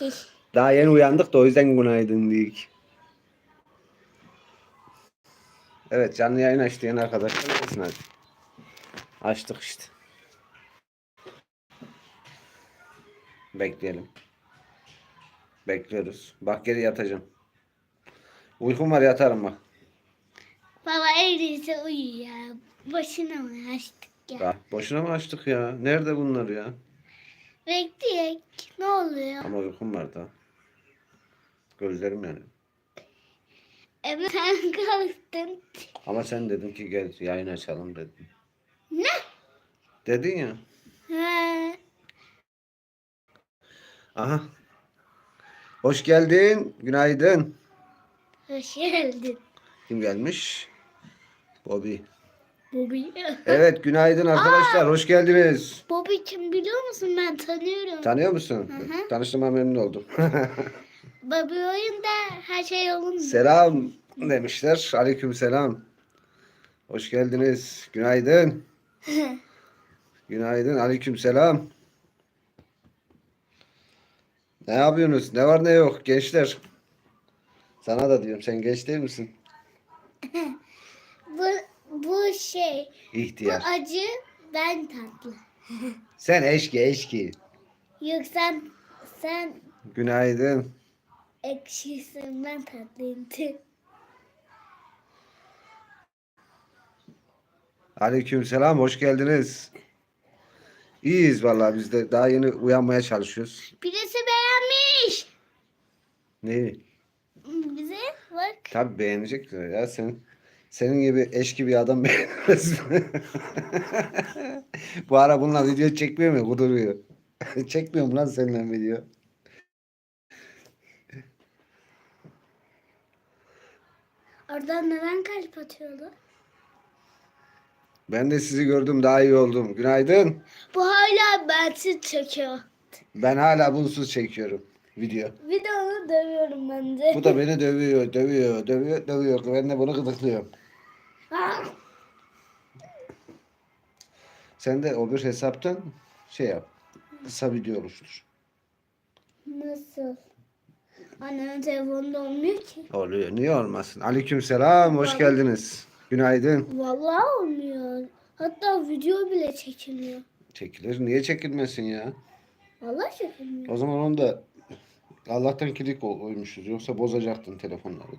Daha yeni uyandık da o yüzden günaydın dedik. Evet canlı yayın açtı yeni arkadaşlar. Gelsin hadi. Açtık işte. Bekleyelim. Bekliyoruz. Bak geri yatacağım. Uykum var yatarım bak. Baba evliyse uyu ya. Boşuna mı açtık ya? Bak boşuna mı açtık ya? Nerede bunlar ya? Bekleyek. Ne oluyor? Ama uykum var da. Gözlerim yani. Evet sen kalktın. Ama sen dedin ki gel yayın açalım dedin. Ne? Dedin ya. Ha. Aha. Hoş geldin. Günaydın. Hoş geldin. Kim gelmiş? Bobby. Bobby. Evet günaydın arkadaşlar. Hoş geldiniz. Bobby kim biliyor musun? Ben tanıyorum. Tanıyor musun? hı. Tanıştığıma memnun oldum. Bobby oyunda her şey yolunda. selam demişler. Aleyküm selam. Hoş geldiniz. Günaydın. Günaydın. Aleyküm selam. Ne yapıyorsunuz? Ne var ne yok gençler? Sana da diyorum. Sen genç değil misin? bu, bu şey. Bu İhtiyar. acı ben tatlı. Sen eşki eşki. Yok sen sen Günaydın. ekşisin ben tatlıyım. Aleyküm selam. Hoş geldiniz. İyiyiz vallahi biz de daha yeni uyanmaya çalışıyoruz. Birisi beğenmiş. Neyi? Bize bak. Tabii beğenecekler ya sen. Senin gibi eşki bir adam beğenmez mi? Bu ara bununla video çekmiyor mu? Kuduruyor. Çekmiyor mu lan seninle video? Oradan neden kalp atıyordu? Ben de sizi gördüm daha iyi oldum. Günaydın. Bu hala bensiz çekiyor. Ben hala bunsuz çekiyorum video. Bir de onu dövüyorum ben de. Bu da beni dövüyor, dövüyor, dövüyor, dövüyor. Ben de bunu gıdıklıyorum. Sen de o bir hesaptan şey yap. Kısa video oluştur. Nasıl? Annemin telefonunda olmuyor ki. Oluyor. Niye olmasın? Aleyküm selam. Hoş geldiniz. Günaydın. Vallahi olmuyor. Hatta video bile çekiliyor. Çekilir. Niye çekilmesin ya? Vallahi çekilmiyor. O zaman onu da Allah'tan kilit koy- koymuşuz. Yoksa bozacaktın telefonları.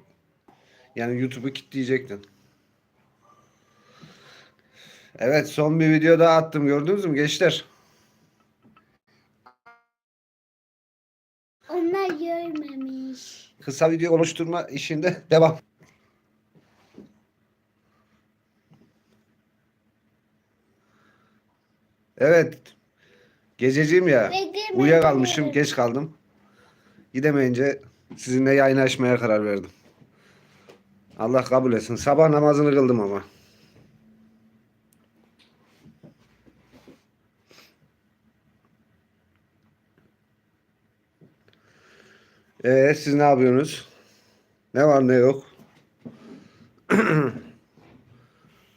Yani YouTube'u kilitleyecektin. Evet son bir video daha attım. Gördünüz mü gençler? Onlar görmemiş. Kısa video oluşturma işinde devam. Evet. Gececiğim ya. Uyuyakalmışım. Geç kaldım. Gidemeyince sizinle yayın açmaya karar verdim. Allah kabul etsin. Sabah namazını kıldım ama. Ee, siz ne yapıyorsunuz? Ne var ne yok?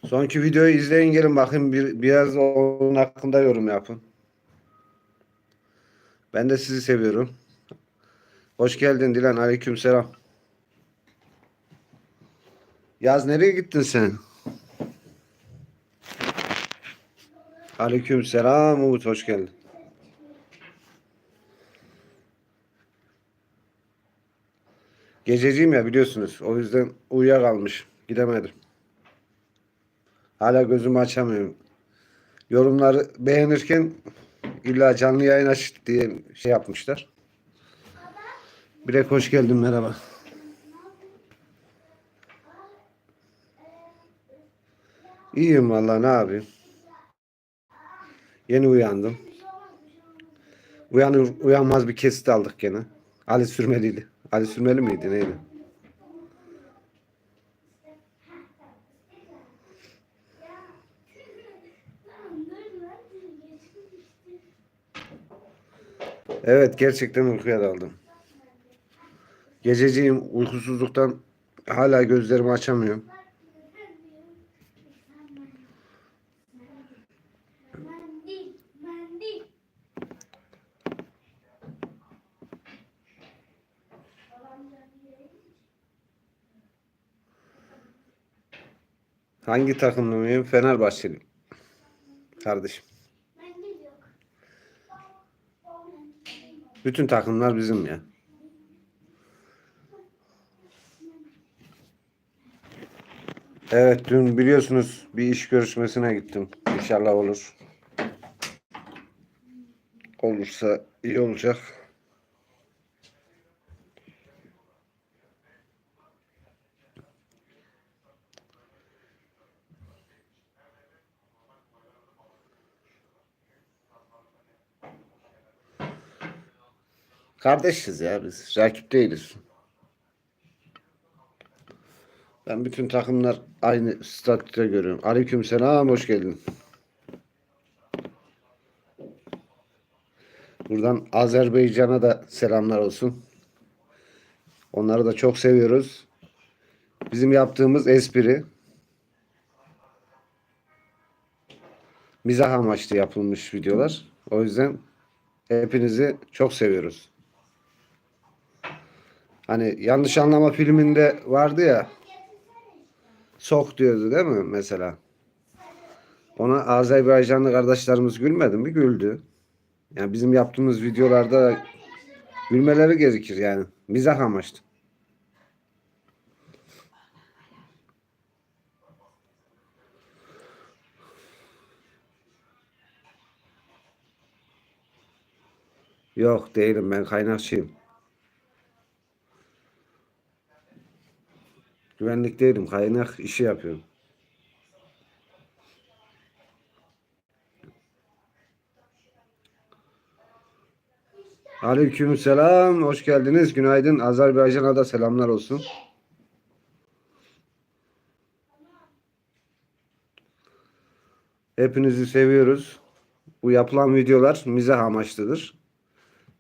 Sonki videoyu izleyin gelin bakın bir, biraz onun hakkında yorum yapın. Ben de sizi seviyorum. Hoş geldin Dilan. Aleykümselam. Yaz nereye gittin sen? Aleykümselam Umut hoş geldin. Gececiyim ya biliyorsunuz. O yüzden uyuyakalmış. Gidemedim. Hala gözümü açamıyorum. Yorumları beğenirken illa canlı yayın aç diye şey yapmışlar. Bilek hoş geldin merhaba. İyiyim vallahi ne yapayım. Yeni uyandım. Uyanır uyanmaz bir kesit aldık gene. Ali Sürmeliydi. Ali Sürmeli miydi neydi? Evet gerçekten uykuya daldım. Gececiyim uykusuzluktan hala gözlerimi açamıyorum. Hangi takımlı mıyım? Fenerbahçeliyim. Kardeşim. Bütün takımlar bizim ya. Evet dün biliyorsunuz bir iş görüşmesine gittim. İnşallah olur. Olursa iyi olacak. Kardeşiz ya biz. Rakip değiliz. Ben bütün takımlar aynı statüde görüyorum. Aleyküm selam, hoş geldin. Buradan Azerbaycan'a da selamlar olsun. Onları da çok seviyoruz. Bizim yaptığımız espri mizah amaçlı yapılmış videolar. O yüzden hepinizi çok seviyoruz. Hani yanlış anlama filminde vardı ya sok diyordu değil mi mesela? Ona Azerbaycanlı kardeşlerimiz gülmedi mi? Güldü. Yani bizim yaptığımız videolarda gülmeleri gerekir yani. Mizah amaçlı. Yok değilim ben kaynakçıyım. Güvenlik değilim. Kaynak işi yapıyorum. Aleykümselam. Hoş geldiniz. Günaydın. Azerbaycan'a da selamlar olsun. Hepinizi seviyoruz. Bu yapılan videolar mizah amaçlıdır.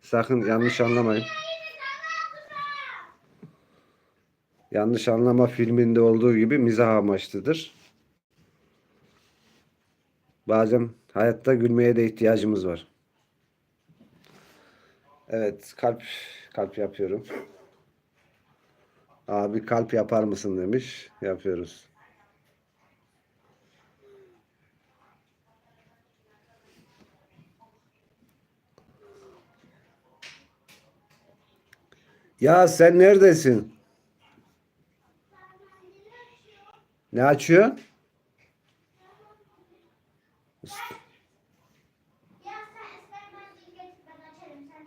Sakın yanlış anlamayın. Yanlış anlama filminde olduğu gibi mizah amaçlıdır. Bazen hayatta gülmeye de ihtiyacımız var. Evet, kalp kalp yapıyorum. Abi kalp yapar mısın demiş. Yapıyoruz. Ya sen neredesin? Ne açıyor? Ya sen istersen geç ben açarım sen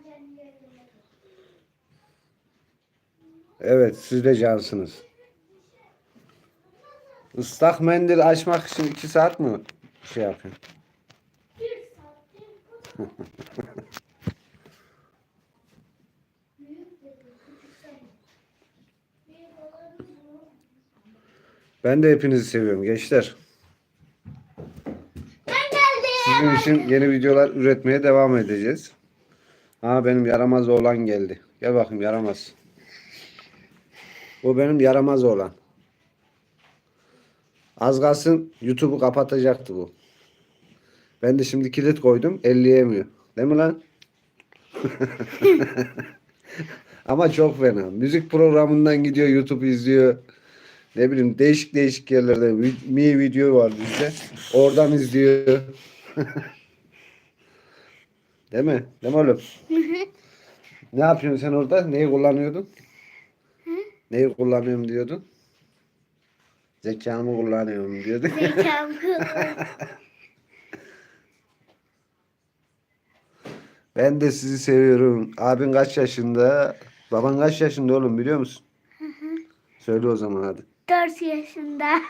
kendin görürsün. Evet, siz de cansınız. Islak mendil açmak için iki saat mi şey yapıyor? Bir saattir Büyük dedi, küçük sen. Bir balarım bu. Ben de hepinizi seviyorum gençler. Ben geldim. Sizin için yeni videolar üretmeye devam edeceğiz. Ha benim yaramaz oğlan geldi. Gel bakayım yaramaz. O benim yaramaz oğlan. Az kalsın YouTube'u kapatacaktı bu. Ben de şimdi kilit koydum. Elleyemiyor. Değil mi lan? Ama çok fena. Müzik programından gidiyor YouTube izliyor. Ne bileyim değişik değişik yerlerde mi video var bizde. Oradan izliyor. Değil mi? Değil mi oğlum? ne yapıyorsun sen orada? Neyi kullanıyordun? Neyi kullanıyorum diyordun? Zekamı kullanıyorum diyordun. Zekam kıllı. ben de sizi seviyorum. Abin kaç yaşında? Baban kaç yaşında oğlum biliyor musun? Söyle o zaman hadi. Dört yaşında.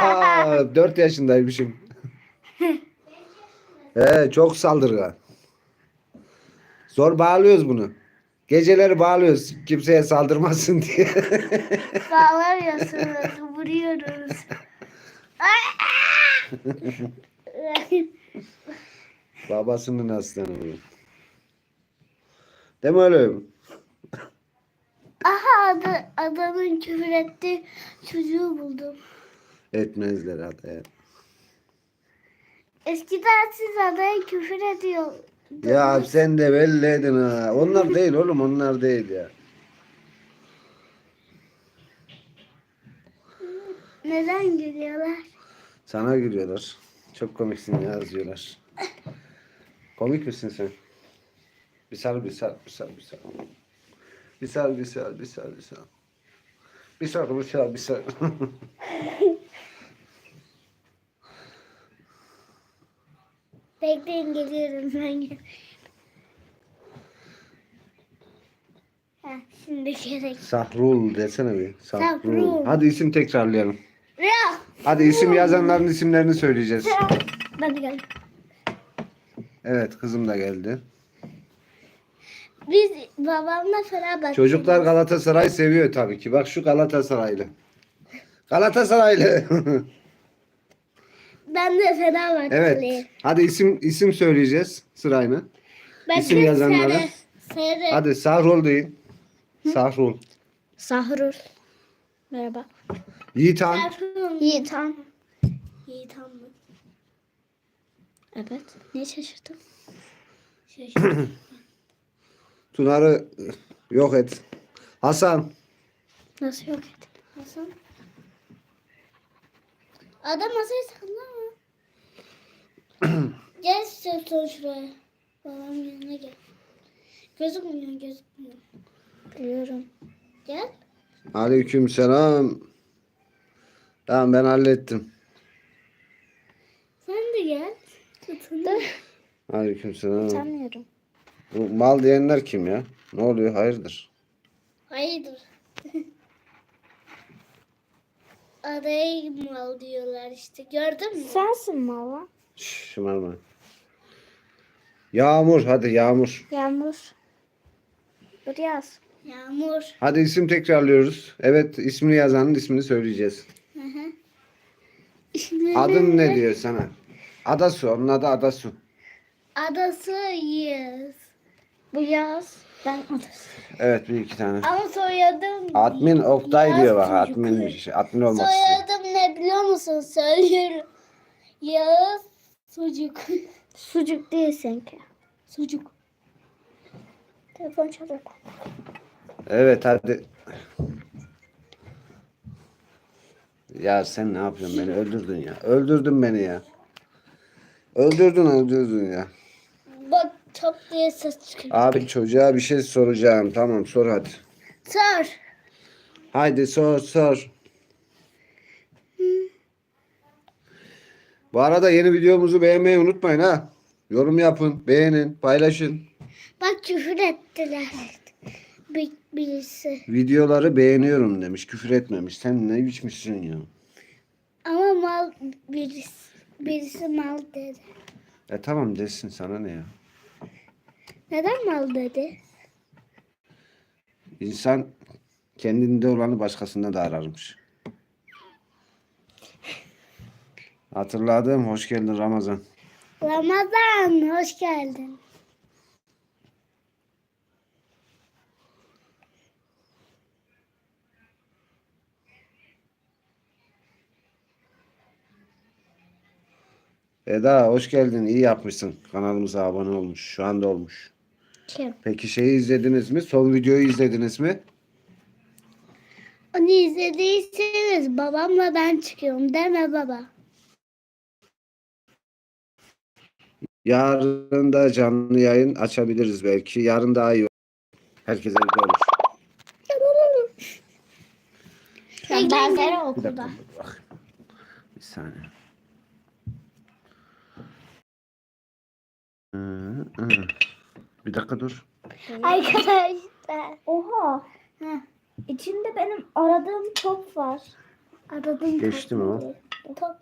Aa, 4 yaşındaymışım. He, çok saldırgan. Zor bağlıyoruz bunu. Geceleri bağlıyoruz kimseye saldırmasın diye. Bağlamıyorsunuz, vuruyoruz. Babasının aslanı bu. Değil mi oğlum? Aha adı, adamın küfür etti çocuğu buldum. Etmezler hadi. Eskiden siz adaya küfür ediyor. Ya sen de belli edin ha. Onlar değil oğlum onlar değil ya. Neden gülüyorlar? Sana gülüyorlar. Çok komiksin ya yazıyorlar. Komik misin sen? Bir sar bir sar bir sar bir sar. Sar. Bir sar bir sar bir sar. Bekleyin geliyorum ben. Heh, şimdi gerek. Sahrul desene bir. Sahrul. Hadi isim tekrarlayalım. Ya. Hadi isim yazanların isimlerini söyleyeceğiz. Ben de geldim. Evet kızım da geldi. Biz babamla Fenerbahçe. Çocuklar Galatasaray seviyor tabii ki. Bak şu Galatasaraylı. Galatasaraylı. Ben de Fenerbahçeliyim. evet. Hadi isim isim söyleyeceğiz sırayla. Ben İsim de yazanlara. Sarı. Sarı. Hadi Sahrul deyin. Sahrul. Sahrul. Merhaba. Yiğitan. Yiğitan. Yiğitan mı? Evet. Niye şaşırdın? Şaşırdım. Tunar'ı yok et. Hasan. Nasıl yok et? Hasan. Adam masayı sallama. gel istiyorsan şuraya. Babam yanına gel. Gözükmüyor gözükmüyor. Biliyorum. Gel. Aleyküm selam. Tamam ben hallettim. Sen de gel. Tutun. Aleyküm selam. Sanmıyorum. Bu mal diyenler kim ya? Ne oluyor? Hayırdır? Hayırdır? Adaya mal diyorlar işte. Gördün mü? Sensin mala. Şımarma. Yağmur hadi Yağmur. Yağmur. Dur yaz. Yağmur. Hadi isim tekrarlıyoruz. Evet ismini yazanın ismini söyleyeceğiz. Hı hı. İsmi Adın ne diyor sana? Adasu. Onun adı Adasu. Adası Yağız. Bu yaz. Ben. Evet bir iki tane. Ama soyadım Admin Oktay Yağız diyor bak. çocuk. Admin, admin olmak istiyor. Soyadım ne biliyor musun? Söylüyorum. Yağız Sucuk. Sucuk değil seninki. Sucuk. Telefon çalıyor. Evet hadi. Ya sen ne yapıyorsun beni öldürdün ya. Öldürdün beni ya. Öldürdün öldürdün ya. Top diye ses çıkıyor. Abi çocuğa bir şey soracağım. Tamam sor hadi. Sor. Haydi sor sor. Bu arada yeni videomuzu beğenmeyi unutmayın ha. Yorum yapın, beğenin, paylaşın. Bak küfür ettiler. Bir, birisi. Videoları beğeniyorum demiş, küfür etmemiş. Sen ne biçmişsin ya? Ama mal birisi. Birisi mal dedi. E tamam desin sana ne ya? Neden mal dedi? İnsan kendinde olanı başkasında da ararmış. Hatırladım. Hoş geldin Ramazan. Ramazan hoş geldin. Eda hoş geldin. İyi yapmışsın. Kanalımıza abone olmuş. Şu anda olmuş. Kim? Peki şeyi izlediniz mi? Son videoyu izlediniz mi? Onu izlediyseniz babamla ben çıkıyorum deme baba. Yarın da canlı yayın açabiliriz belki. Yarın daha iyi olur. Herkes evde olur. Ben dersleri Bir dakika okulda. dur bak. Bir saniye. Hı, hı. Bir dakika dur. Arkadaşlar. Oha. Heh. İçinde benim aradığım top var. Aradın Geçti mi o? Top.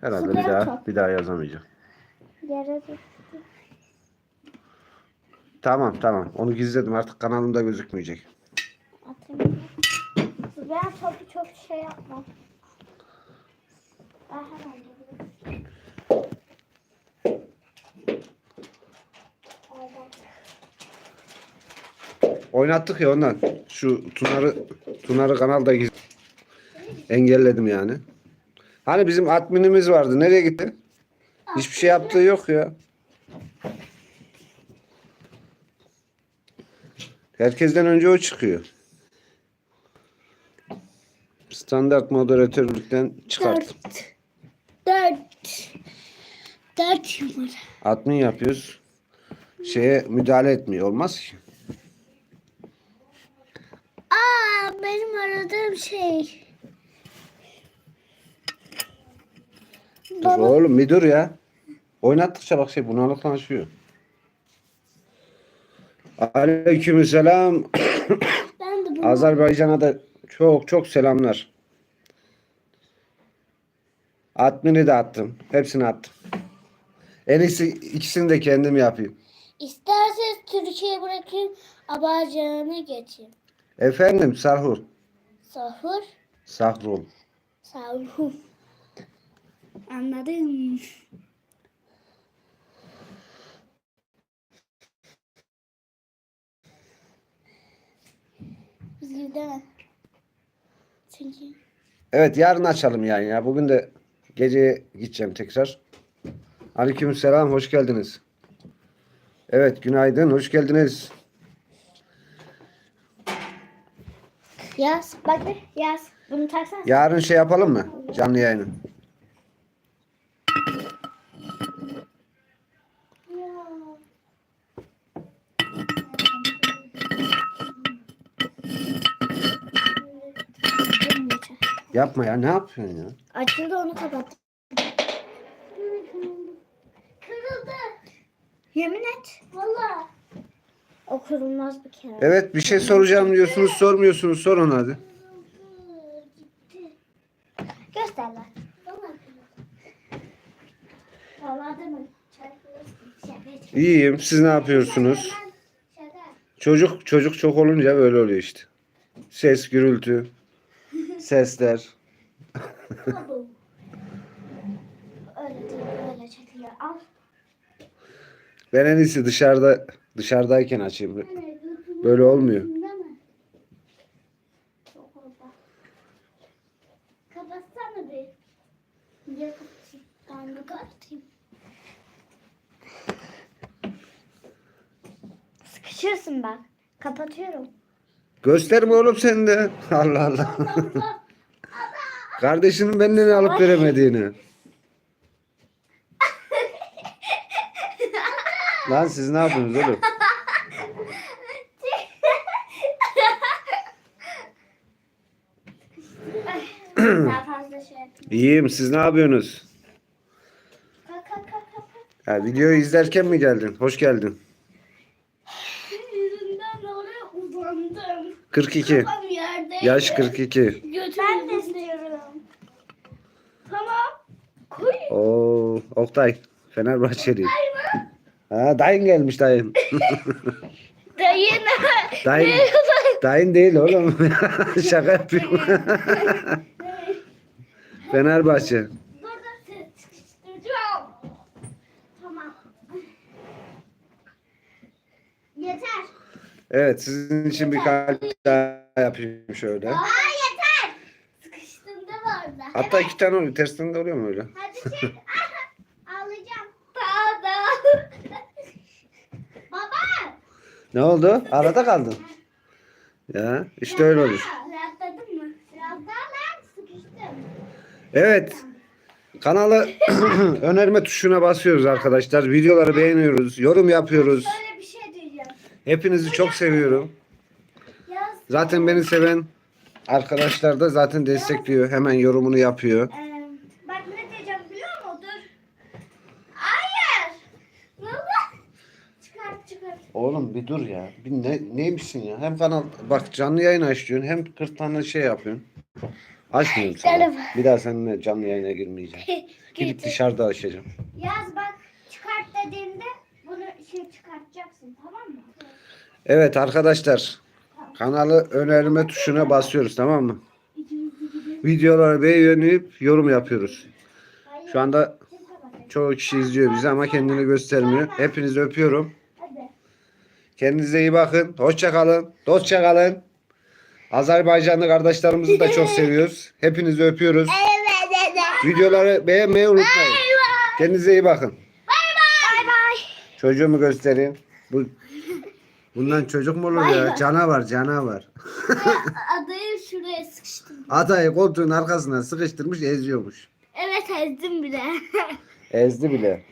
Herhalde bir Süper daha top. bir daha yazamayacağım. Yere Tamam tamam. Onu gizledim. Artık kanalımda gözükmeyecek. atayım. Ben topu çok şey yapmam. Ben hemen gelirim. Oradan. Oynattık ya ondan. Şu Tunar'ı Tunar'ı kanalda giz engelledim yani. Hani bizim adminimiz vardı. Nereye gitti? Hiçbir şey yaptığı yok ya. Herkesten önce o çıkıyor. Standart moderatörlükten çıkart. Dört. Dört numara. Admin yapıyoruz. Şeye müdahale etmiyor. Olmaz ki. Aa benim aradığım şey. Dur oğlum bir dur ya. Oynattıkça bak şey bunalıklaşıyor. Aleykümselam. Ben de Azerbaycan'a da çok çok selamlar. Admin'i de attım. Hepsini attım. En iyisi ikisini de kendim yapayım. İsterseniz Türkiye'ye bırakayım. Abarcağına geçeyim. Efendim sahur. Sahur. Sahrul. Sahur. Biz gidemez. Çünkü Evet yarın açalım yani ya. Bugün de gece gideceğim tekrar. Aleykümselam hoş geldiniz. Evet günaydın hoş geldiniz. Yaz. Bak yaz. Bunu taksana. Yarın şey yapalım mı? Canlı yayını. Yapma ya ne yapıyorsun ya? Açıldı onu kapat. Kırıldı. Yemin et. Valla. O bir kere. Evet bir şey soracağım diyorsunuz sormuyorsunuz sorun hadi. Gitti. Göster lan. Valla kırıldı. Valla değil mi? Şaka. İyiyim siz ne yapıyorsunuz? Çocuk çocuk çok olunca böyle oluyor işte. Ses gürültü. Sesler. Şaka. Öyle değil. Öyle çekiliyor. Al. Ben en iyisi dışarıda dışarıdayken açayım. Böyle olmuyor. Değil mi? Çok orada. Kapatsana bir. Niye kapatayım? Ben. Sıkışırsın bak. Kapatıyorum. Gösterme oğlum sen de. Allah Allah. Kardeşinin benden alıp veremediğini. Lan siz ne yapıyorsunuz oğlum? Daha fazla şey yapayım. İyiyim siz ne yapıyorsunuz? Kalk kalk kalk kalk. Ya videoyu izlerken mi geldin? Hoş geldin. Yüzünden oraya uzandım. 42. Tam yerde. Yaş 42. Ben de istiyorum. Tamam. Koy. Oo, Oktay. Fenerbahçeli. Ha, dayın gelmiş dayın. Dayın. Dayın, dayın değil oğlum. Şaka yapıyorum. Fenerbahçe. Tamam. Yeter. Evet sizin için bir kalp daha yapayım şöyle. Aa yeter. Sıkıştığında vardı. Hatta iki tane oluyor. Tersinden de oluyor mu öyle? Hadi çek. Alacağım. Daha da. Baba. Ne oldu? Arada kaldın. Ya işte öyle olur. Rahatladın mı? Biraz daha lan sıkıştım. Evet. Kanalı önerme tuşuna basıyoruz arkadaşlar. Videoları beğeniyoruz. Yorum yapıyoruz. Böyle bir şey diyeceğim. Hepinizi çok seviyorum. Zaten beni seven arkadaşlar da zaten destekliyor. Hemen yorumunu yapıyor. Ee, bak ne diyeceğim biliyor musun? Dur. Hayır. Baba. Çıkart çıkart. Oğlum bir dur ya. Bir ne, neymişsin ya? Hem kanal bak canlı yayın aç diyorsun hem 40 tane şey yapıyorsun. Açmıyorum sana. Telefon. Bir daha seninle canlı yayına girmeyeceğim. Gidip dışarıda açacağım. Yaz bak. Çıkart dediğimde bunu şey çıkartacaksın tamam mı? Evet arkadaşlar. Kanalı önerme tuşuna basıyoruz tamam mı? Videoları beğenip yorum yapıyoruz. Şu anda çoğu kişi izliyor bizi ama kendini göstermiyor. Hepinizi öpüyorum. Kendinize iyi bakın. Hoşça kalın. Dostça kalın. Azerbaycanlı kardeşlerimizi de çok seviyoruz. Hepinizi öpüyoruz. Evet evet. Videoları beğenmeyi unutmayın. Kendinize iyi bakın. Bay bay. Çocuğumu göstereyim. Bu Bundan çocuk mu olur ya? Canavar, canavar. Adayı şuraya sıkıştım. Adayı koltuğun arkasına sıkıştırmış, eziyormuş. Evet ezdim bile. Ezdi bile.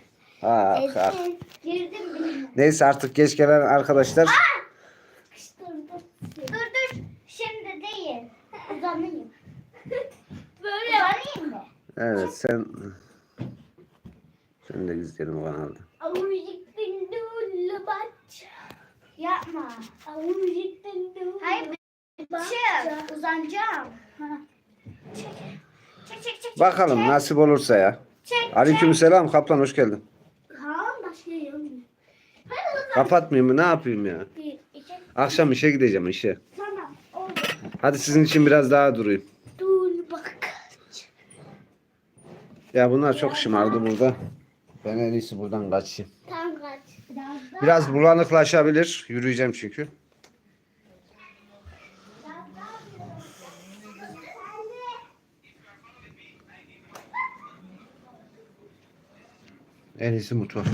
Ha, ha. Esin. Girdim bile. Neyse artık geç gelen arkadaşlar. Dur dur. Şimdi değil. Uzanayım. Böyle Uzanayım mı? evet sen sen de izleyelim o kanalda. Yapma. Hayır. Çık. Uzanacağım. Ha. Çek. Çek çek çek. Bakalım nasip olursa ya. Çek. Aleykümselam kaplan hoş geldin. Ha başka yok. Hadi bakalım. Kapatmayayım mı ne yapayım ya? Bir, iki. Akşam işe gideceğim işe. Tamam. Oldu. Hadi sizin için biraz daha durayım. Dur bak. Ya bunlar çok şımardı burada. Ben en iyisi buradan kaçayım. Tam kaç. Biraz daha. Biraz bulanıklaşabilir. Yürüyeceğim çünkü. En iyisi mutfak.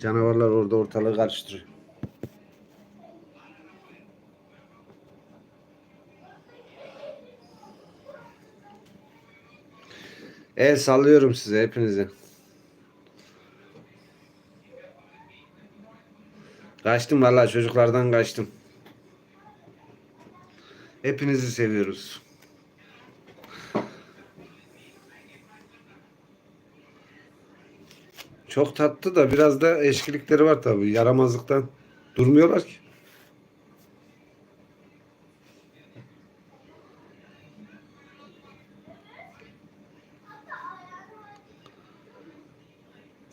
Canavarlar orada ortalığı karıştırıyor. El sallıyorum size hepinize. Kaçtım vallahi çocuklardan kaçtım. Hepinizi seviyoruz. Çok tatlı da biraz da eşkilikleri var tabii. Yaramazlıktan durmuyorlar ki.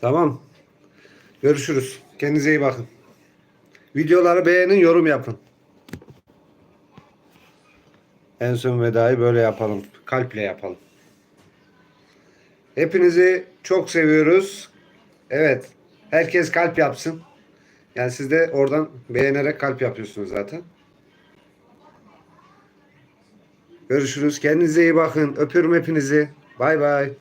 Tamam. Görüşürüz. Kendinize iyi bakın. Videoları beğenin, yorum yapın. En son vedayı böyle yapalım. Kalple yapalım. Hepinizi çok seviyoruz. Evet. Herkes kalp yapsın. Yani siz de oradan beğenerek kalp yapıyorsunuz zaten. Görüşürüz. Kendinize iyi bakın. Öpüyorum hepinizi. Bay bay.